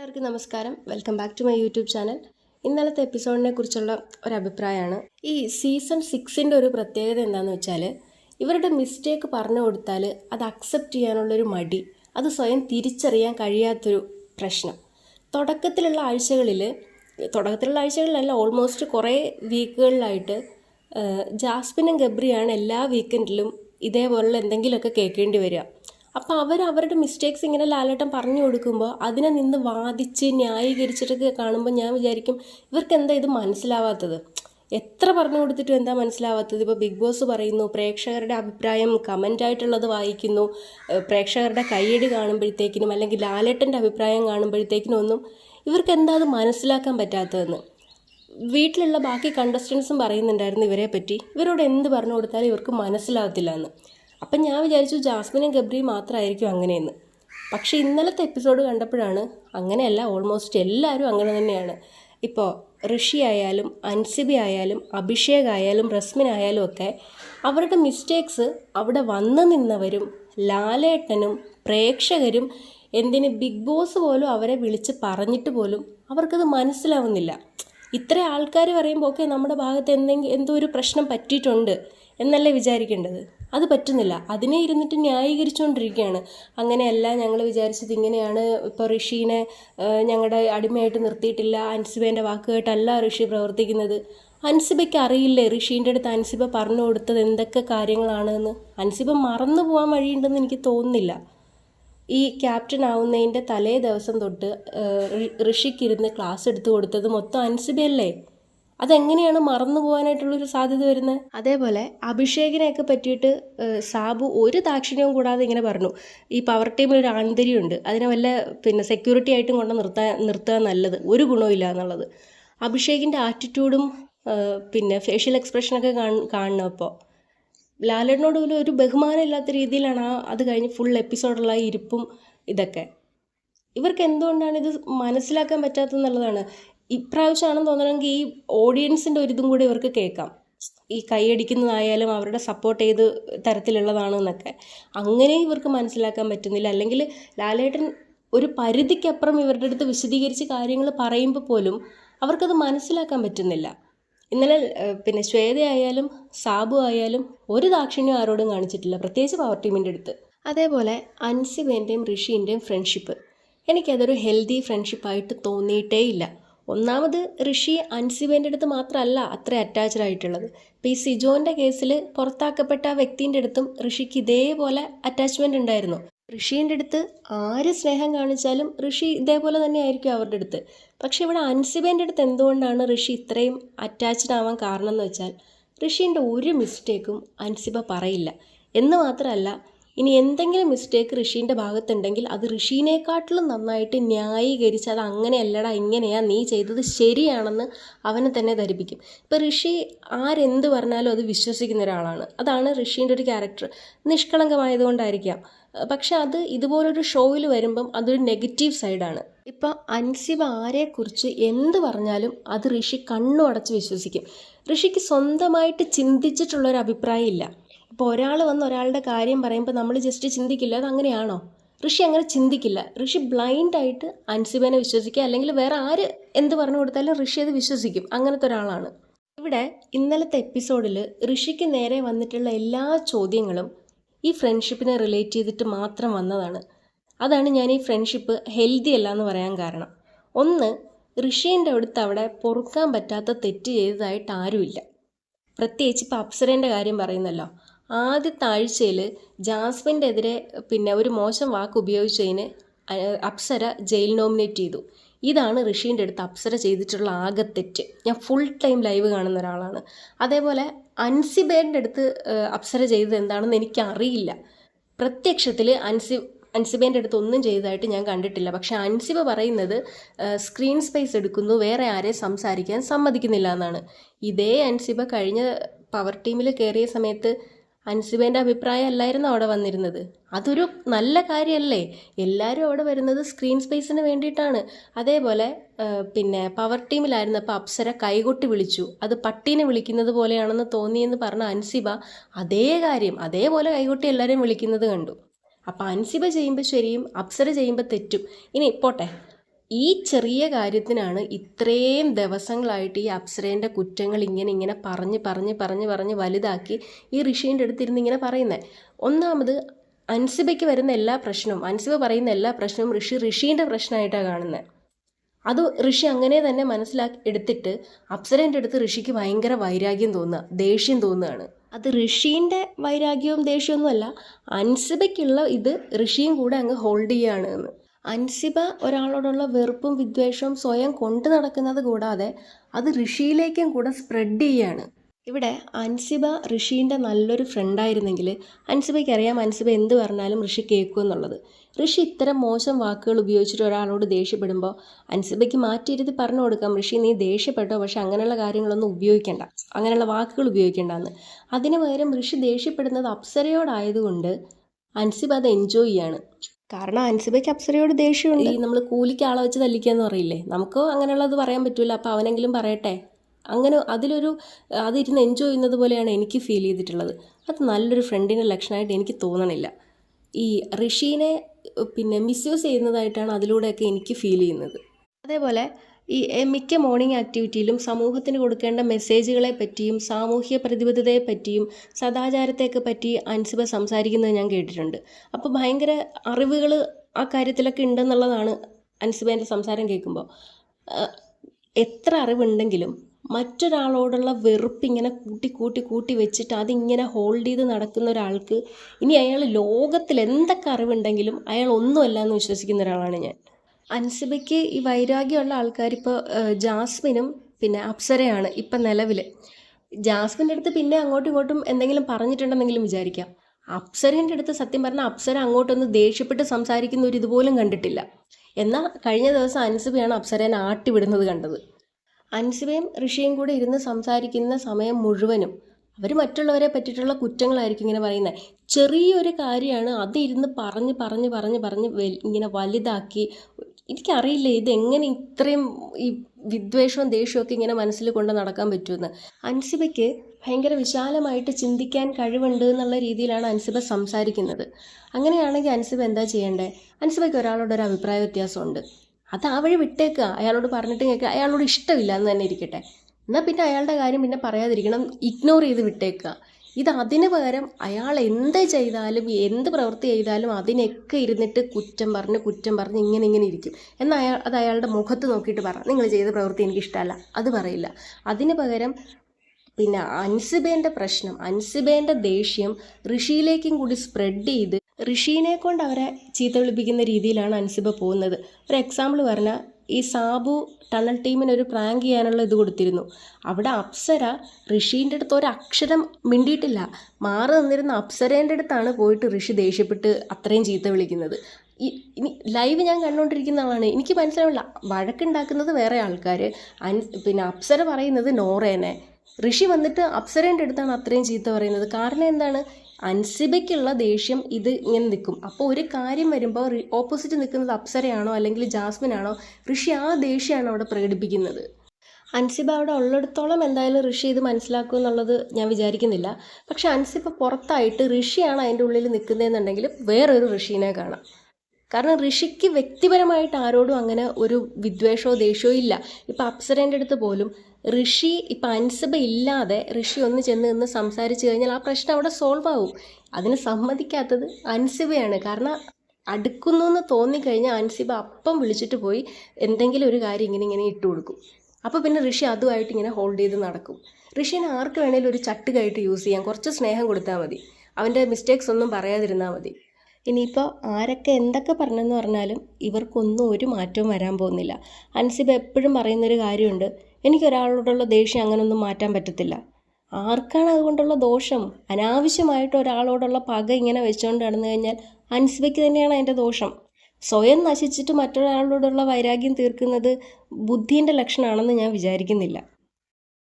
എല്ലാവർക്കും നമസ്കാരം. Welcome back to my YouTube channel ഇന്നലത്തെ എപ്പിസോഡിനെ കുറിച്ചുള്ള ഒരു അഭിപ്രായമാണ്. ഈ സീസൺ സിക്സിന്റെ ഒരു പ്രത്യേകത എന്താണെന്ന് വെച്ചാൽ ഇവരുടെ മിസ്റ്റേക്ക് പറഞ്ഞു കൊടുത്താൽ അത് അക്സെപ്റ്റ് ചെയ്യാനുള്ളൊരു മടി അത് സ്വയം തിരിച്ചറിയാൻ കഴിയാത്തൊരു പ്രശ്നം. തുടക്കത്തിലുള്ള ആഴ്ചകളിൽ തുടക്കത്തിലുള്ള ആഴ്ചകളിലല്ല ഓൾമോസ്റ്റ് കുറേ വീക്കുകളിലായിട്ട് ജാസ്മിനും ഗബ്രിയാണ് എല്ലാ വീക്കെൻഡിലും ഇതേപോലുള്ള എന്തെങ്കിലുമൊക്കെ കേൾക്കേണ്ടി വരിക. അപ്പോൾ അവർ അവരുടെ മിസ്റ്റേക്സ് ഇങ്ങനെ ലാലേട്ടൻ പറഞ്ഞു കൊടുക്കുമ്പോൾ അതിനെ നിന്ന് വാദിച്ച് ന്യായീകരിച്ചിട്ടൊക്കെ കാണുമ്പോൾ ഞാൻ വിചാരിക്കും ഇവർക്ക് എന്താ ഇത് മനസ്സിലാവാത്തത്? എത്ര പറഞ്ഞു കൊടുത്തിട്ടും എന്താ മനസ്സിലാവാത്തത്? ഇപ്പോൾ ബിഗ് ബോസ് പറയുന്നു പ്രേക്ഷകരുടെ അഭിപ്രായം കമന്റ് ആയിട്ടുള്ളത് വായിക്കുന്നു പ്രേക്ഷകരുടെ കയ്യടി കാണുമ്പോഴത്തേക്കിനും അല്ലെങ്കിൽ ലാലേട്ടന്റെ അഭിപ്രായം കാണുമ്പോഴത്തേക്കിനും ഒന്നും ഇവർക്ക് എന്താ അത് മനസ്സിലാക്കാൻ പറ്റാത്തതെന്ന്? വീട്ടിലുള്ള ബാക്കി കണ്ടസ്റ്റൻസും പറയുന്നുണ്ടായിരുന്നു ഇവരെ പറ്റി. ഇവരോട് എന്ത് പറഞ്ഞു കൊടുത്താലും ഇവർക്ക് മനസ്സിലാവത്തില്ല എന്ന്. അപ്പം ഞാൻ വിചാരിച്ചു ജാസ്മിനും ഗബ്രിയും മാത്രമായിരിക്കും അങ്ങനെയെന്ന്. പക്ഷേ ഇന്നലത്തെ എപ്പിസോഡ് കണ്ടപ്പോഴാണ് അങ്ങനെയല്ല ഓൾമോസ്റ്റ് എല്ലാവരും അങ്ങനെ തന്നെയാണ്. ഇപ്പോൾ ഋഷി ആയാലും അൻസിബി ആയാലും അഭിഷേക് ആയാലും റസ്മിൻ ആയാലും ഒക്കെ അവരുടെ മിസ്റ്റേക്സ് അവിടെ വന്നു നിന്നവരും ലാലേട്ടനും പ്രേക്ഷകരും എന്തിന് ബിഗ് ബോസ് പോലും അവരെ വിളിച്ച് പറഞ്ഞിട്ട് പോലും അവർക്കത് മനസ്സിലാവുന്നില്ല. ഇത്ര ആൾക്കാർ പറയുമ്പോൾ ഒക്കെ നമ്മുടെ ഭാഗത്ത് എന്തെങ്കിലും എന്തോ ഒരു പ്രശ്നം പറ്റിയിട്ടുണ്ട് എന്നല്ലേ വിചാരിക്കേണ്ടത്? അത് പറ്റുന്നില്ല. അതിനെ ഇരുന്നിട്ട് ന്യായീകരിച്ചുകൊണ്ടിരിക്കുകയാണ്. അങ്ങനെയല്ല ഞങ്ങൾ വിചാരിച്ചത് ഇങ്ങനെയാണ് ഇപ്പോൾ ഋഷീനെ ഞങ്ങളുടെ അടിമയായിട്ട് നിർത്തിയിട്ടില്ല. അൻസിബേന്റെ വാക്ക് കേട്ടല്ല ഋഷി പ്രവർത്തിക്കുന്നത്. അൻസിബയ്ക്ക് അറിയില്ലേ ഋഷീന്റെ അടുത്ത് അൻസിബ പറഞ്ഞു കൊടുത്തത് എന്തൊക്കെ കാര്യങ്ങളാണെന്ന്? അൻസിബ മറന്നു പോകാൻ വഴിയുണ്ടെന്ന് എനിക്ക് തോന്നുന്നില്ല. ഈ ക്യാപ്റ്റൻ ആവുന്നതിന്റെ തലേ ദിവസം തൊട്ട് ഋഷിക്കിരുന്ന് ക്ലാസ് എടുത്തു കൊടുത്തത് മൊത്തം അൻസിബയല്ലേ? അതെങ്ങനെയാണ് മറന്നു പോകാനായിട്ടുള്ളൊരു സാധ്യത വരുന്നത്? അതേപോലെ അഭിഷേകിനെയൊക്കെ പറ്റിയിട്ട് സാബു ഒരു ദാക്ഷിണ്യവും കൂടാതെ ഇങ്ങനെ പറഞ്ഞു. ഈ പവർ ടീമിൽ ഒരു ആന്തരിയുണ്ട് അതിനെ വല്ല പിന്നെ സെക്യൂരിറ്റി ആയിട്ടും കൊണ്ട് നിർത്താൻ നിർത്തുക നല്ലത്. ഒരു ഗുണമില്ല എന്നുള്ളത്. അഭിഷേകിന്റെ ആറ്റിറ്റ്യൂഡും പിന്നെ ഫേഷ്യൽ എക്സ്പ്രഷനൊക്കെ കാണണം അപ്പോൾ ലാലേട്ടനോട് പോലും ഒരു ബഹുമാനം ഇല്ലാത്ത രീതിയിലാണ് ആ അത് കഴിഞ്ഞ് ഫുൾ എപ്പിസോഡുള്ള ഇരിപ്പും ഇതൊക്കെ. ഇവർക്ക് എന്തുകൊണ്ടാണ് ഇത് മനസ്സിലാക്കാൻ പറ്റാത്തതെന്നുള്ളതാണ് ഇപ്രാവശ്യമാണെന്ന് തോന്നണമെങ്കിൽ ഈ ഓഡിയൻസിന്റെ ഒരിതും കൂടി ഇവർക്ക് കേൾക്കാം. ഈ കൈയടിക്കുന്നതായാലും അവരുടെ സപ്പോർട്ട് ഏത് തരത്തിലുള്ളതാണ് എന്നൊക്കെ അങ്ങനെ ഇവർക്ക് മനസ്സിലാക്കാൻ പറ്റുന്നില്ല. അല്ലെങ്കിൽ ലാലേട്ടൻ ഒരു പരിധിക്കപ്പുറം ഇവരുടെ അടുത്ത് വിശദീകരിച്ച് കാര്യങ്ങൾ പറയുമ്പോൾ പോലും അവർക്കത് മനസ്സിലാക്കാൻ പറ്റുന്നില്ല. ഇന്നലെ പിന്നെ ശ്വേതയായാലും സാബു ആയാലും ഒരു ദാക്ഷിണ്യം ആരോടും കാണിച്ചിട്ടില്ല. പ്രത്യേകിച്ച് പവർ ടീമിന്റെ അടുത്ത്. അതേപോലെ അൻസിബേന്റെയും ഋഷീന്റെയും ഫ്രണ്ട്ഷിപ്പ് എനിക്കതൊരു ഹെൽത്തി ഫ്രണ്ട്ഷിപ്പായിട്ട് തോന്നിയിട്ടേ ഇല്ല ഒന്നാമത് ഋഷി അൻസിബേന്റെ അടുത്ത് മാത്രമല്ല അത്ര അറ്റാച്ച്ഡ് ആയിട്ടുള്ളത്. ഇപ്പോൾ ഈ സിജോന്റെ കേസിൽ പുറത്താക്കപ്പെട്ട ആ വ്യക്തിന്റെ അടുത്തും ഋഷിക്ക് ഇതേപോലെ അറ്റാച്ച്മെന്റ് ഉണ്ടായിരുന്നു. ഋഷീന്റെ അടുത്ത് ആര് സ്നേഹം കാണിച്ചാലും ഋഷി ഇതേപോലെ തന്നെ ആയിരിക്കും അവരുടെ അടുത്ത്. പക്ഷേ ഇവിടെ അൻസിബേന്റെ അടുത്ത് എന്തുകൊണ്ടാണ് ഋഷി ഇത്രയും അറ്റാച്ച്ഡ് ആവാൻ കാരണം എന്ന് വെച്ചാൽ ഋഷീന്റെ ഒരു മിസ്റ്റേക്കും അൻസിബ പറയില്ല. എന്ന് മാത്രമല്ല ഇനി എന്തെങ്കിലും മിസ്റ്റേക്ക് ഋഷീന്റെ ഭാഗത്തുണ്ടെങ്കിൽ അത് ഋഷീനെക്കാട്ടിലും നന്നായിട്ട് ന്യായീകരിച്ച് അത് അങ്ങനെയല്ലടാ ഇങ്ങനെയാ നീ ചെയ്തത് ശരിയാണെന്ന് അവനെ തന്നെ ധരിപ്പിക്കും. ഇപ്പോൾ ഋഷി ആരെന്ത് പറഞ്ഞാലും അത് വിശ്വസിക്കുന്ന ഒരാളാണ്. അതാണ് ഋഷീന്റെ ഒരു ക്യാരക്ടർ നിഷ്കളങ്കമായതുകൊണ്ടായിരിക്കാം. പക്ഷെ അത് ഇതുപോലൊരു ഷോയിൽ വരുമ്പം അതൊരു നെഗറ്റീവ് സൈഡാണ് ഇപ്പം അൻസിബ ആരെക്കുറിച്ച് എന്ത് പറഞ്ഞാലും അത് ഋഷി കണ്ണു അടച്ച് വിശ്വസിക്കും. ഋഷിക്ക് സ്വന്തമായിട്ട് ചിന്തിച്ചിട്ടുള്ളൊരു അഭിപ്രായം ഇപ്പോൾ ഒരാൾ വന്ന് ഒരാളുടെ കാര്യം പറയുമ്പോൾ നമ്മൾ ജസ്റ്റ് ചിന്തിക്കില്ല അത് അങ്ങനെയാണോ ഋഷി അങ്ങനെ ചിന്തിക്കില്ല. ഋഷി ബ്ലൈൻഡായിട്ട് അൻസിബനെ വിശ്വസിക്കുക അല്ലെങ്കിൽ വേറെ ആര് എന്ത് പറഞ്ഞു കൊടുത്താലും ഋഷി അത് വിശ്വസിക്കും. അങ്ങനത്തെ ഒരാളാണ്. ഇവിടെ ഇന്നലത്തെ എപ്പിസോഡിൽ ഋഷിക്ക് നേരെ വന്നിട്ടുള്ള എല്ലാ ചോദ്യങ്ങളും ഈ ഫ്രണ്ട്ഷിപ്പിനെ റിലേറ്റ് ചെയ്തിട്ട് മാത്രം വന്നതാണ്. അതാണ് ഞാൻ ഈ ഫ്രണ്ട്ഷിപ്പ് ഹെൽത്തി അല്ല എന്ന് പറയാൻ കാരണം. ഒന്ന് ഋഷീന്റെ അടുത്ത് അവിടെ പൊറുക്കാൻ പറ്റാത്ത തെറ്റ് ചെയ്തതായിട്ട് ആരുമില്ല. പ്രത്യേകിച്ച് ഇപ്പോൾ അപ്സരേന്റെ കാര്യം പറയുന്നല്ലോ. ആദ്യത്തെ ആഴ്ചയിൽ ജാസ്മിന്റെ എതിരെ പിന്നെ ഒരു മോശം വാക്ക് ഉപയോഗിച്ചതിന് അപ്സര ജയിൽ നോമിനേറ്റ് ചെയ്തു. ഇതാണ് ഋഷീന്റെ അടുത്ത് അപ്സര ചെയ്തിട്ടുള്ള ആകെ തെറ്റ്. ഞാൻ ഫുൾ ടൈം ലൈവ് കാണുന്ന ഒരാളാണ്. അതേപോലെ അൻസിബേന്റെ അടുത്ത് അപ്സര ചെയ്തത് എന്താണെന്ന് എനിക്കറിയില്ല. പ്രത്യക്ഷത്തിൽ അൻസി അൻസിബേന്റെ അടുത്ത് ഒന്നും ചെയ്തതായിട്ട് ഞാൻ കണ്ടിട്ടില്ല. പക്ഷെ അൻസിബ പറയുന്നത് സ്ക്രീൻ സ്പേസ് എടുക്കുന്നു വേറെ ആരെയും സംസാരിക്കാൻ സമ്മതിക്കുന്നില്ല എന്നാണ്. ഇതേ അൻസിബ കഴിഞ്ഞ പവർ ടീമിൽ കയറിയ സമയത്ത് അൻസിബേന്റെ അഭിപ്രായം അല്ലായിരുന്നു അവിടെ വന്നിരുന്നത്. അതൊരു നല്ല കാര്യമല്ലേ എല്ലാവരും അവിടെ വരുന്നത് സ്ക്രീൻ സ്പേസിന് വേണ്ടിയിട്ടാണ്. അതേപോലെ പിന്നെ പവർ ടീമിലായിരുന്നപ്പോൾ അപ്സര കൈകൊട്ടി വിളിച്ചു. അത് പട്ടീനെ വിളിക്കുന്നത് പോലെയാണെന്ന് തോന്നിയെന്ന് പറഞ്ഞ അൻസിബ അതേ കാര്യം അതേപോലെ കൈകൊട്ടി എല്ലാവരെയും വിളിക്കുന്നത് കണ്ടു. അപ്പം അൻസിബ ചെയ്യുമ്പോൾ ശരിയും അപ്സര ചെയ്യുമ്പോൾ തെറ്റും. ഇനി പോട്ടെ. ഈ ചെറിയ കാര്യത്തിനാണ് ഇത്രയും ദിവസങ്ങളായിട്ട് ഈ അപ്സരേന്റെ കുറ്റങ്ങൾ ഇങ്ങനെ ഇങ്ങനെ പറഞ്ഞ് പറഞ്ഞ് പറഞ്ഞ് പറഞ്ഞ് വലുതാക്കി ഈ ഋഷീന്റെ അടുത്തിരുന്ന് ഇങ്ങനെ പറയുന്നത് ഒന്നാമത് അൻസിബയ്ക്ക് വരുന്ന എല്ലാ പ്രശ്നവും അൻസിബ പറയുന്ന എല്ലാ പ്രശ്നവും ഋഷി ഋഷീന്റെ പ്രശ്നമായിട്ടാണ് കാണുന്നത് അത് ഋഷി അങ്ങനെ തന്നെ മനസ്സിലാക്കി എടുത്തിട്ട് അപ്സരേന്റെ അടുത്ത് ഋഷിക്ക് ഭയങ്കര വൈരാഗ്യം തോന്നുക ദേഷ്യം തോന്നുകയാണ്. അത് ഋഷീന്റെ വൈരാഗ്യവും ദേഷ്യമൊന്നുമല്ല അൻസിബയ്ക്കുള്ള ഇത് ഋഷിയും കൂടെ അങ്ങ് ഹോൾഡ് ചെയ്യുകയാണ് എന്ന്. അൻസിബ ഒരാളോടുള്ള വെറുപ്പും വിദ്വേഷവും സ്വയം കൊണ്ടു നടക്കുന്നത് കൂടാതെ അത് ഋഷിയിലേക്കും കൂടെ സ്പ്രെഡ് ചെയ്യാണ്. ഇവിടെ അൻസിബ ഋഷീന്റെ നല്ലൊരു ഫ്രണ്ടായിരുന്നെങ്കിൽ അൻസിബയ്ക്ക് അറിയാം അൻസിബ എന്ത് പറഞ്ഞാലും ഋഷി കേൾക്കും എന്നുള്ളത്. ഋഷി ഇത്തരം മോശം വാക്കുകൾ ഉപയോഗിച്ചിട്ട് ഒരാളോട് ദേഷ്യപ്പെടുമ്പോൾ അൻസിബയ്ക്ക് മാറ്റിയിരുത്തി പറഞ്ഞു കൊടുക്കാം ഋഷി നീ ദേഷ്യപ്പെട്ടോ? പക്ഷെ അങ്ങനെയുള്ള കാര്യങ്ങളൊന്നും ഉപയോഗിക്കേണ്ട. അങ്ങനെയുള്ള വാക്കുകൾ ഉപയോഗിക്കേണ്ടെന്ന്. അതിനു പകരം ഋഷി ദേഷ്യപ്പെടുന്നത് അപ്സരയോടായതുകൊണ്ട് അൻസിബ അത് എൻജോയ് ചെയ്യാണ്. കാരണം അൻസിബയ്ക്ക് അപ്സരയോട് ദേഷ്യമുണ്ട്. ഈ നമ്മൾ കൂലിക്ക് ആളെ വെച്ച് തല്ലിക്കുക എന്ന് പറയില്ലേ? നമുക്ക് അങ്ങനെയുള്ളത് പറയാൻ പറ്റില്ല അപ്പോൾ അവനെങ്കിലും പറയട്ടെ. അങ്ങനെ അതിലൊരു അതിരുന്ന് എൻജോയ് ചെയ്യുന്നത് പോലെയാണ് എനിക്ക് ഫീൽ ചെയ്തിട്ടുള്ളത്. അത് നല്ലൊരു ഫ്രണ്ടിന്റെ ലക്ഷണമായിട്ട് എനിക്ക് തോന്നണില്ല. ഈ ഋഷീനെ പിന്നെ മിസ്യൂസ് ചെയ്യുന്നതായിട്ടാണ് അതിലൂടെയൊക്കെ എനിക്ക് ഫീൽ ചെയ്യുന്നത്. അതേപോലെ ഈ മിക്ക മോർണിംഗ് ആക്ടിവിറ്റിയിലും സമൂഹത്തിന് കൊടുക്കേണ്ട മെസ്സേജുകളെ പറ്റിയും സാമൂഹ്യ പ്രതിബദ്ധതയെ പറ്റിയും സദാചാരത്തെയൊക്കെ പറ്റി അൻസിബ സംസാരിക്കുന്നത് ഞാൻ കേട്ടിട്ടുണ്ട്. അപ്പോൾ ഭയങ്കര അറിവുകൾ ആ കാര്യത്തിലൊക്കെ ഉണ്ടെന്നുള്ളതാണ് അൻസിബേന്റെ സംസാരം കേൾക്കുമ്പോൾ എത്ര അറിവുണ്ടെങ്കിലും മറ്റൊരാളോടുള്ള വെറുപ്പ് ഇങ്ങനെ കൂട്ടി കൂട്ടി കൂട്ടി വെച്ചിട്ട് അതിങ്ങനെ ഹോൾഡ് ചെയ്ത് നടക്കുന്ന ഒരാൾക്ക് ഇനി അയാൾ ലോകത്തിൽ എന്തൊക്കെ അറിവുണ്ടെങ്കിലും അയാൾ ഒന്നുമല്ല എന്ന് വിശ്വസിക്കുന്ന ഒരാളാണ് ഞാൻ. അൻസിബയ്ക്ക് ഈ വൈരാഗ്യമുള്ള ആൾക്കാർ ഇപ്പോൾ ജാസ്മിനും പിന്നെ അപ്സരയാണ് ഇപ്പം നിലവിൽ ജാസ്മിന്റെ അടുത്ത് പിന്നെ അങ്ങോട്ടും ഇങ്ങോട്ടും എന്തെങ്കിലും പറഞ്ഞിട്ടുണ്ടെന്നെങ്കിലും വിചാരിക്കാം. അപ്സരേന്റെ അടുത്ത് സത്യം പറഞ്ഞാൽ അപ്സര അങ്ങോട്ടൊന്ന് ദേഷ്യപ്പെട്ട് സംസാരിക്കുന്ന ഒരു ഇതുപോലും കണ്ടിട്ടില്ല. എന്നാൽ കഴിഞ്ഞ ദിവസം അൻസിബയാണ് അപ്സരേനെ ആട്ടിവിടുന്നത് കണ്ടത്. അൻസിബയും ഋഷിയും കൂടെ ഇരുന്ന് സംസാരിക്കുന്ന സമയം മുഴുവനും അവർ മറ്റുള്ളവരെ പറ്റിയിട്ടുള്ള കുറ്റങ്ങളായിരിക്കും ഇങ്ങനെ പറയുന്നത് ചെറിയൊരു കാര്യമാണ് അത് ഇരുന്ന് പറഞ്ഞ് പറഞ്ഞ് പറഞ്ഞ് പറഞ്ഞ് ഇങ്ങനെ വലുതാക്കി എനിക്കറിയില്ല ഇതെങ്ങനെ ഇത്രയും ഈ വിദ്വേഷവും ദേഷ്യവും ഒക്കെ ഇങ്ങനെ മനസ്സിൽ കൊണ്ട് നടക്കാൻ പറ്റുമെന്ന്. അൻസിബയ്ക്ക് ഭയങ്കര വിശാലമായിട്ട് ചിന്തിക്കാൻ കഴിവുണ്ട് എന്നുള്ള രീതിയിലാണ് അൻസിബ സംസാരിക്കുന്നത്. അങ്ങനെയാണെങ്കിൽ അൻസിബ എന്താ ചെയ്യേണ്ടേ? അൻസിബയ്ക്ക് ഒരാളോട് ഒരു അഭിപ്രായ വ്യത്യാസമുണ്ട്. അത് ആ വഴി വിട്ടേക്കുക അയാളോട് പറഞ്ഞിട്ട് കേൾക്കുക അയാളോട് ഇഷ്ടമില്ല എന്ന് തന്നെ ഇരിക്കട്ടെ. എന്നാൽ പിന്നെ അയാളുടെ കാര്യം പിന്നെ പറയാതിരിക്കണം. ഇഗ്നോർ ചെയ്ത് വിട്ടേക്കുക ഇത് അതിന് പകരം അയാൾ എന്ത് ചെയ്താലും എന്ത് പ്രവൃത്തി ചെയ്താലും അതിനൊക്കെ ഇരുന്നിട്ട് കുറ്റം പറഞ്ഞ് കുറ്റം പറഞ്ഞ് ഇങ്ങനെ ഇങ്ങനെ ഇരിക്കും. എന്നാൽ അയാൾ അത് അയാളുടെ മുഖത്ത് നോക്കിയിട്ട് പറ. നിങ്ങൾ ചെയ്ത പ്രവൃത്തി എനിക്ക് ഇഷ്ടമല്ല. അത് പറയില്ല. അതിന് പകരം പിന്നെ അൻസിബേന്റെ പ്രശ്നം അൻസിബേന്റെ ദേഷ്യം ഋഷിയിലേക്കും കൂടി സ്പ്രെഡ് ചെയ്ത് ഋഷീനെ കൊണ്ട് അവരെ ചീത്ത വിളിപ്പിക്കുന്ന രീതിയിലാണ് അൻസിബ പോകുന്നത്. ഒരു എക്സാമ്പിൾ പറഞ്ഞാൽ ഈ സാബു ടണൽ ടീമിന് ഒരു പ്രാങ്ക് ചെയ്യാനുള്ള ഇത് കൊടുത്തിരുന്നു. അവിടെ അപ്സര ഋഷീന്റെ അടുത്ത് ഒരു അക്ഷരം മിണ്ടിയിട്ടില്ല. മാറി നിന്നിരുന്ന അപ്സരേന്റെ അടുത്താണ് പോയിട്ട് ഋഷി ദേഷ്യപ്പെട്ട് അത്രയും ചീത്ത വിളിക്കുന്നത്. ഇനി ലൈവ് ഞാൻ കണ്ടുകൊണ്ടിരിക്കുന്ന ആളാണ്. എനിക്ക് മനസ്സിലാവില്ല. വഴക്കുണ്ടാക്കുന്നത് വേറെ ആൾക്കാർ അൻ പിന്നെ അപ്സര പറയുന്നത് നോറേനെ. ഋഷി വന്നിട്ട് അപ്സരേന്റെ അടുത്താണ് അത്രയും ചീത്ത പറയുന്നത്. കാരണം എന്താണ്? അൻസിബയ്ക്കുള്ള ദേഷ്യം ഇത് ഇങ്ങനെ നിൽക്കും. അപ്പോൾ ഒരു കാര്യം വരുമ്പോൾ ഓപ്പോസിറ്റ് നിൽക്കുന്നത് അപ്സരയാണോ അല്ലെങ്കിൽ ജാസ്മിൻ ആണോ ഋഷി ആ ദേഷ്യമാണ് അവിടെ പ്രകടിപ്പിക്കുന്നത്. അൻസിബ അവിടെ ഉള്ളിടത്തോളം എന്തായാലും ഋഷി ഇത് മനസ്സിലാക്കും എന്നുള്ളത് ഞാൻ വിചാരിക്കുന്നില്ല. പക്ഷെ അൻസിബ പുറത്തായിട്ട് ഋഷിയാണ് അതിന്റെ ഉള്ളിൽ നിൽക്കുന്നതെന്നുണ്ടെങ്കിൽ വേറൊരു ഋഷീനെ കാണാം. കാരണം ഋഷിക്ക് വ്യക്തിപരമായിട്ട് ആരോടും അങ്ങനെ ഒരു വിദ്വേഷമോ ദേഷ്യമോ ഇല്ല. ഇപ്പം അപ്സരേന്റെ അടുത്ത് പോലും ഋഷി ഇപ്പം അൻസബ ഇല്ലാതെ ഋഷി ഒന്ന് ചെന്ന് നിന്ന് സംസാരിച്ചു കഴിഞ്ഞാൽ ആ പ്രശ്നം അവിടെ സോൾവ് ആവും. അതിന് സമ്മതിക്കാത്തത് അൻസിബയാണ്. കാരണം അടുക്കുന്നു എന്ന് തോന്നിക്കഴിഞ്ഞാൽ അൻസിബ അപ്പം വിളിച്ചിട്ട് പോയി എന്തെങ്കിലും ഒരു കാര്യം ഇങ്ങനെ ഇങ്ങനെ ഇട്ട് കൊടുക്കും. അപ്പോൾ പിന്നെ ഋഷി അതുമായിട്ട് ഇങ്ങനെ ഹോൾഡ് ചെയ്ത് നടക്കും. ഋഷിനെ ആർക്ക് വേണേലും ഒരു ചട്ടുകായിട്ട് യൂസ് ചെയ്യാം. കുറച്ച് സ്നേഹം കൊടുത്താൽ മതി. അവന്റെ മിസ്റ്റേക്സ് ഒന്നും പറയാതിരുന്നാൽ മതി. ഇനിയിപ്പോൾ ആരൊക്കെ എന്തൊക്കെ പറഞ്ഞെന്ന് പറഞ്ഞാലും ഇവർക്കൊന്നും ഒരു മാറ്റവും വരാൻ പോകുന്നില്ല. അൻസിബ എപ്പോഴും പറയുന്നൊരു കാര്യമുണ്ട് എനിക്കൊരാളോടുള്ള ദേഷ്യം അങ്ങനൊന്നും മാറ്റാൻ പറ്റത്തില്ല. ആർക്കാണ് അതുകൊണ്ടുള്ള ദോഷം? അനാവശ്യമായിട്ട് ഒരാളോടുള്ള പക ഇങ്ങനെ വെച്ചുകൊണ്ട് നടന്നു കഴിഞ്ഞാൽ അൻസിബയ്ക്ക് തന്നെയാണ് അതിന്റെ ദോഷം. സ്വയം നശിച്ചിട്ട് മറ്റൊരാളോടുള്ള വൈരാഗ്യം തീർക്കുന്നത് ബുദ്ധീന്റെ ലക്ഷണമാണെന്ന് ഞാൻ വിചാരിക്കുന്നില്ല.